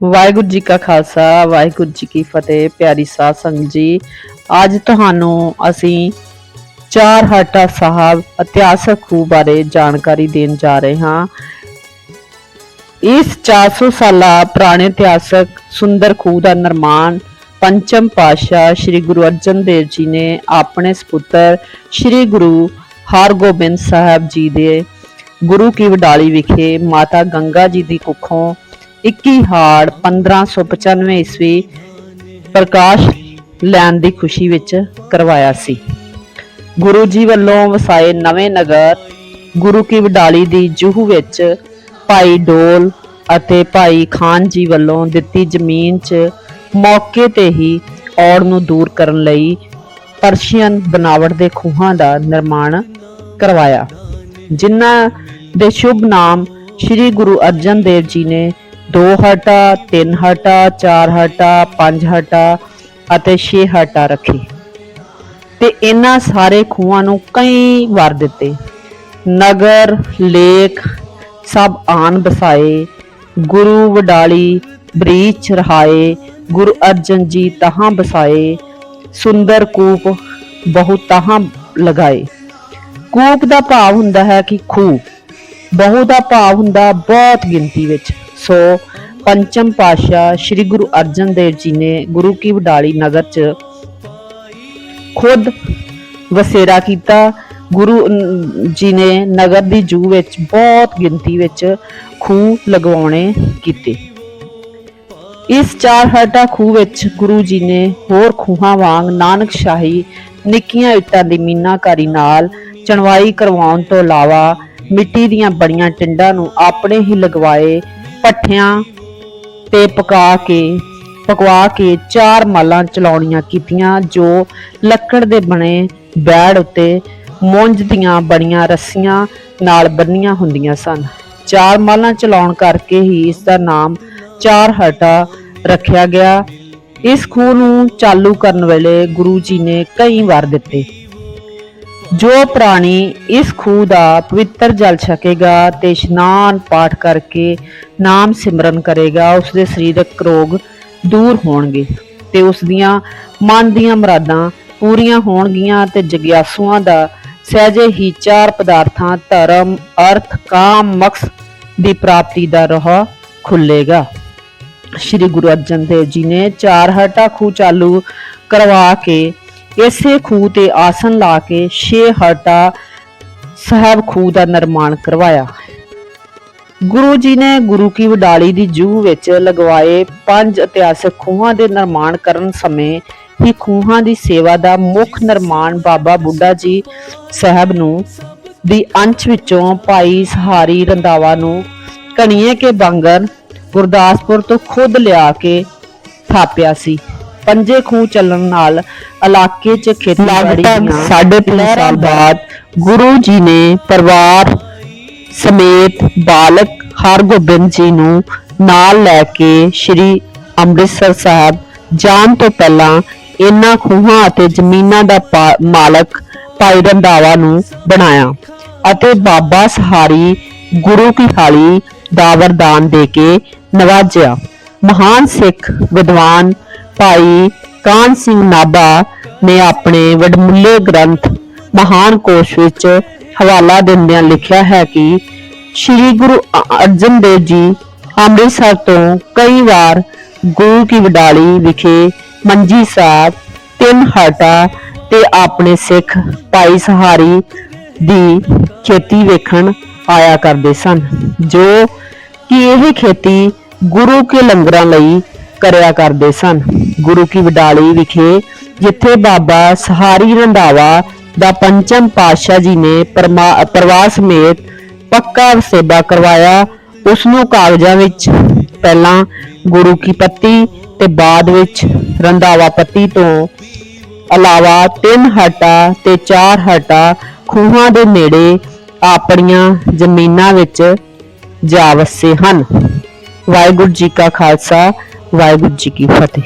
ਵਾਹਿਗੁਰੂ ਜੀ ਕਾ ਖਾਲਸਾ, ਵਾਹਿਗੁਰੂ ਜੀ ਕੀ ਫਤਿਹ, ਪਿਆਰੀ ਸਾਧ ਸੰਗਤ ਜੀ। ਅੱਜ ਤੁਹਾਨੂੰ ਅਸੀਂ ਚਾਰ ਹਟਾ ਸਾਹਿਬ ਇਤਿਹਾਸਕ ਖੂਹ ਬਾਰੇ ਜਾਣਕਾਰੀ ਦੇਣ ਜਾ ਰਹੇ ਹਾਂ। ਇਸ 400 ਸਾਲਾ ਪੁਰਾਣੇ ਇਤਿਹਾਸਕ ਸੁੰਦਰ ਖੂਹ ਦਾ ਨਿਰਮਾਣ ਪੰਚਮ ਪਾਤਸ਼ਾਹ ਸ੍ਰੀ ਗੁਰੂ ਅਰਜਨ ਦੇਵ ਜੀ ਨੇ ਆਪਣੇ ਸੁਪੁੱਤਰ ਸ੍ਰੀ ਗੁਰੂ ਹਰਗੋਬਿੰਦ ਸਾਹਿਬ ਜੀ ਦੇ ਗੁਰੂ ਕੀ ਵਡਾਲੀ ਵਿਖੇ ਮਾਤਾ ਗੰਗਾ ਜੀ ਦੀ ਕੁੱਖੋਂ 21 ਹਾੜ 1595 ਈਸਵੀ ਪ੍ਰਕਾਸ਼ ਲੈਣ ਦੀ ਖੁਸ਼ੀ ਵਿੱਚ ਕਰਵਾਇਆ ਸੀ। ਗੁਰੂ ਜੀ ਵੱਲੋਂ ਵਸਾਏ ਨਵੇਂ ਨਗਰ, ਗੁਰੂ ਕੀ ਵਡਾਲੀ ਦੀ ਜੂਹ ਵਿੱਚ ਭਾਈ ਡੋਲ ਅਤੇ ਭਾਈ ਖਾਨ ਜੀ ਵੱਲੋਂ ਦਿੱਤੀ ਜ਼ਮੀਨ 'ਚ ਮੌਕੇ ਤੇ ਹੀ ਔੜ ਨੂੰ ਦੂਰ ਕਰਨ ਲਈ ਪਰਸ਼ੀਅਨ ਬਨਾਵਟ ਦੇ ਖੂਹਾਂ ਦਾ ਨਿਰਮਾਣ ਕਰਵਾਇਆ। ਜਿਨ੍ਹਾਂ ਦੇ ਸ਼ੁਭ ਨਾਮ ਸ੍ਰੀ ਗੁਰੂ ਅਰਜਨ ਦੇਵ ਜੀ ਨੇ ਦੋ ਹਟਾ, ਤਿੰਨ ਹਟਾ, ਚਾਰ ਹਟਾ, ਪੰਜ ਹਟਾ ਅਤੇ 6 ਹਟਾ ਰੱਖੇ। ਤੇ ਇਹਨਾਂ ਸਾਰੇ ਖੂਹਾਂ ਨੂੰ ਕਈ ਵਾਰ ਦਿੱਤੇ। ਨਗਰ, ਲੇਖ ਸਭ ਆਨ ਬਸਾਏ, ਗੁਰੂ ਵਡਾਲੀ ਬਰੀਚ ਰਹਾਏ, ਗੁਰੂ ਅਰਜਨ ਜੀ ਤਹਾਂ ਬਸਾਏ, ਸੁੰਦਰ ਕੂਪ ਬਹੁਤ ਤਹਾਂ ਲਗਾਏ। ਕੂਪ ਦਾ ਭਾਵ ਹੁੰਦਾ ਹੈ ਕਿ ਖੂਹ। ਬਹੁ ਦਾ ਭਾਵ ਹੁੰਦਾ ਬਹੁਤ ਗਿਣਤੀ ਵਿੱਚ। ਸੋ ਪੰਚਮ ਪਾਤਸ਼ਾਹ ਸ੍ਰੀ ਗੁਰੂ ਅਰਜਨ ਦੇਵ ਜੀ ਨੇ ਗੁਰੂ ਕੀ ਵਡਾਲੀ ਨਗਰ ਚ ਖੁਦ ਵਸੇਰਾ ਕੀਤਾ। ਗੁਰੂ ਜੀ ਨੇ ਨਗਰ ਦੀ ਜੂ ਵਿੱਚ ਬਹੁਤ ਗਿਣਤੀ ਵਿੱਚ ਖੂਹ ਲਗਵਾਉਣੇ ਕੀਤੇ। ਇਸ ਚਾਰ ਹਟਾ ਖੂਹ ਵਿੱਚ ਗੁਰੂ ਜੀ ਨੇ ਹੋਰ ਖੂਹਾਂ ਵਾਂਗ ਨਾਨਕ ਸ਼ਾਹੀ ਨਿੱਕੀਆਂ ਇੱਟਾਂ ਦੀ ਮੀਨਾਕਾਰੀ ਨਾਲ ਚਣਵਾਈ ਕਰਵਾਉਣ ਤੋਂ ਇਲਾਵਾ ਮਿੱਟੀ ਦੀਆਂ ਬੜੀਆਂ ਟਿੰਡਾਂ ਨੂੰ ਆਪਣੇ ਹੀ ਲਗਵਾਏ ਪੱਠਿਆਂ ਤੇ ਪਕਾ ਕੇ, ਪਕਵਾ ਕੇ ਚਾਰ ਮਾਲਾਂ ਚਲਾਉਣੀਆਂ ਕੀਤੀਆਂ, ਜੋ ਲੱਕੜ ਦੇ ਬਣੇ ਬੈੜ ਉੱਤੇ ਮੁੰਜ ਦੀਆਂ ਬਣੀਆਂ ਰੱਸੀਆਂ ਨਾਲ ਬੰਨੀਆਂ ਹੁੰਦੀਆਂ ਸਨ। ਚਾਰ ਮਾਲਾਂ ਚਲਾਉਣ ਕਰਕੇ ਹੀ ਇਸ ਦਾ ਨਾਮ ਚਾਰ ਹਟਾ ਰੱਖਿਆ ਗਿਆ। ਇਸ ਖੂਹ ਨੂੰ ਚਾਲੂ ਕਰਨ ਵੇਲੇ ਗੁਰੂ ਜੀ ਨੇ ਕਈ ਵਾਰ ਦਿੱਤੇ। ਜੋ ਪ੍ਰਾਣੀ ਇਸ ਖੂਹ ਦਾ ਪਵਿੱਤਰ ਜਲ ਛਕੇਗਾ ਤੇ ਇਸ਼ਨਾਨ ਪਾਠ ਕਰਕੇ ਨਾਮ ਸਿਮਰਨ ਕਰੇਗਾ ਉਸ ਦੇ ਸਰੀਰਕ ਰੋਗ ਦੂਰ ਹੋਣਗੇ ਤੇ ਉਸ ਦੀਆਂ ਮਨ ਦੀਆਂ ਮੁਰਾਦਾਂ ਪੂਰੀਆਂ ਹੋਣਗੀਆਂ ਤੇ ਜਗਿਆਸੂਆਂ ਦਾ ਸਹਿਜੇ ਹੀ ਚਾਰ ਪਦਾਰਥਾਂ, ਧਰਮ, ਅਰਥ, ਕਾਮ, ਮਕਸ ਦੀ ਪ੍ਰਾਪਤੀ ਦਾ ਰਾਹ ਖੁੱਲੇਗਾ। ਸ਼੍ਰੀ ਗੁਰੂ ਅਰਜਨ ਦੇਵ ਜੀ ਨੇ ਚਾਰ ਹਟਾ ਖੂਹ ਚਾਲੂ ਕਰਵਾ ਕੇ ਇਸੇ ਖੂਹ ਤੇ ਆਸਨ ਲਾ ਕੇ ਛੇ ਹਰਦਾ ਸਾਹਿਬ ਖੂਹ ਦਾ ਨਿਰਮਾਣ ਕਰਵਾਇਆ। ਗੁਰੂ ਜੀ ਨੇ ਗੁਰੂ ਕੀ ਵਡਾਲੀ ਦੀ ਜੂ ਵਿੱਚ ਲਗਵਾਏ ਪੰਜ ਇਤਿਹਾਸਕ ਖੂਹਾਂ ਦੇ ਨਿਰਮਾਣ ਕਰਨ ਸਮੇਂ ਹੀ ਖੂਹਾਂ ਦੀ ਸੇਵਾ ਦਾ ਮੁੱਖ ਨਿਰਮਾਣ ਬਾਬਾ ਬੁੱਢਾ ਜੀ ਸਾਹਿਬ ਨੂੰ ਦੀ ਅੰਸ਼ ਵਿੱਚੋਂ ਭਾਈ ਸਹਾਰੀ ਰੰਦਾਵਾ ਨੂੰ ਕਣੀਏ ਕੇ ਬਾਂਗਰ ਗੁਰਦਾਸਪੁਰ ਤੋਂ ਖੁਦ ਲਿਆ ਕੇ ਥਾਪਿਆ ਸੀ। ਪੰਜੇ ਖੂਹ ਚੱਲਣ ਨਾਲ ਇਲਾਕੇ 'ਚ ਖੇਤੀਬਾੜੀ ਦੀਆਂ ਸਾਢੇ ਸਾਲ ਬਾਅਦ ਗੁਰੂ ਜੀ ਨੇ ਪਰਿਵਾਰ ਸਮੇਤ ਬਾਲਕ ਹਰਗੋਬਿੰਦ ਜੀ ਨੂੰ ਨਾਲ ਲੈ ਕੇ ਸ੍ਰੀ ਅੰਮ੍ਰਿਤਸਰ ਸਾਹਿਬ ਜਾਣ ਤੋਂ ਪਹਿਲਾਂ ਇਹਨਾਂ ਖੂਹਾਂ ਅਤੇ ਜ਼ਮੀਨਾਂ ਦਾ ਮਾਲਕ ਭਾਈ ਰੰਧਾਵਾ ਨੂੰ ਬਣਾਇਆ ਅਤੇ ਬਾਬਾ ਸਹਾਰੀ ਗੁਰੂ ਕੀ ਹਾਲੀ ਦਾ ਵਰਦਾਨ ਦੇ ਕੇ ਨਵਾਜਿਆ। ਮਹਾਨ ਸਿੱਖ ਵਿਦਵਾਨ ਭਾਈ ਕਾਨ ਸਿੰਘ ਨਾਭਾ ਨੇ ਆਪਣੇ ਵਡਮੁੱਲੇ ਗ੍ਰੰਥ ਮਹਾਨ ਕੋਸ਼ ਵਿੱਚ ਹਵਾਲਾ ਦਿੰਦਿਆਂ ਲਿਖਿਆ ਹੈ ਕਿ ਸ੍ਰੀ ਗੁਰੂ ਅਰਜਨ ਦੇਵ ਜੀ ਅੰਮ੍ਰਿਤਸਰ ਤੋਂ ਕਈ ਵਾਰ ਗੁਰੂ ਕੀ ਵਡਾਲੀ ਵਿਖੇ ਮੰਜੀ ਸਾਹਿਬ, ਤਿੰਨ ਹਾਟਾ ਤੇ ਆਪਣੇ ਸਿੱਖ ਭਾਈ ਸਹਾਰੀ ਦੀ ਖੇਤੀ ਵੇਖਣ ਆਇਆ ਕਰਦੇ ਸਨ, ਜੋ ਕਿ ਇਹ ਖੇਤੀ ਗੁਰੂ ਕੇ ਲੰਗਰਾਂ ਲਈ ਕਰਿਆ ਕਰਦੇ ਸਨ। ਗੁਰੂ ਕੀ ਵਡਾਲੀ ਵਿਖੇ, ਜਿੱਥੇ ਬਾਬਾ ਸਹਾਰੀ ਰੰਧਾਵਾ ਦਾ ਪੰਚਮ ਪਾਤਸ਼ਾਹ ਜੀ ਨੇ ਪਰਮਾ- ਸਮੇਤ ਪੱਕਾ ਵਸੇਬਾ ਕਰਵਾਇਆ ਉਸ ਨੂੰ ਕਾਗਜ਼ਾਂ ਵਿੱਚ ਪਹਿਲਾਂ ਗੁਰੂ ਕੀ ਪੱਤੀ ਤੇ ਬਾਅਦ ਵਿੱਚ ਰੰਧਾਵਾ ਪੱਤੀ ਤੋਂ ਇਲਾਵਾ ਤਿੰਨ ਹਟਾ ਤੇ ਚਾਰ ਹਟਾ ਖੂਹਾਂ ਦੇ ਨੇੜੇ ਆਪਣੀਆਂ ਜ਼ਮੀਨਾਂ ਵਿੱਚ ਜਾ ਵਸੇ ਹਨ। ਵਾਹਿਗੁਰੂ ਜੀ ਕਾ ਖਾਲਸਾ ਵਾਹਿਗੁਰੂ ਜੀ ਕੀ ਫਤਿਹ।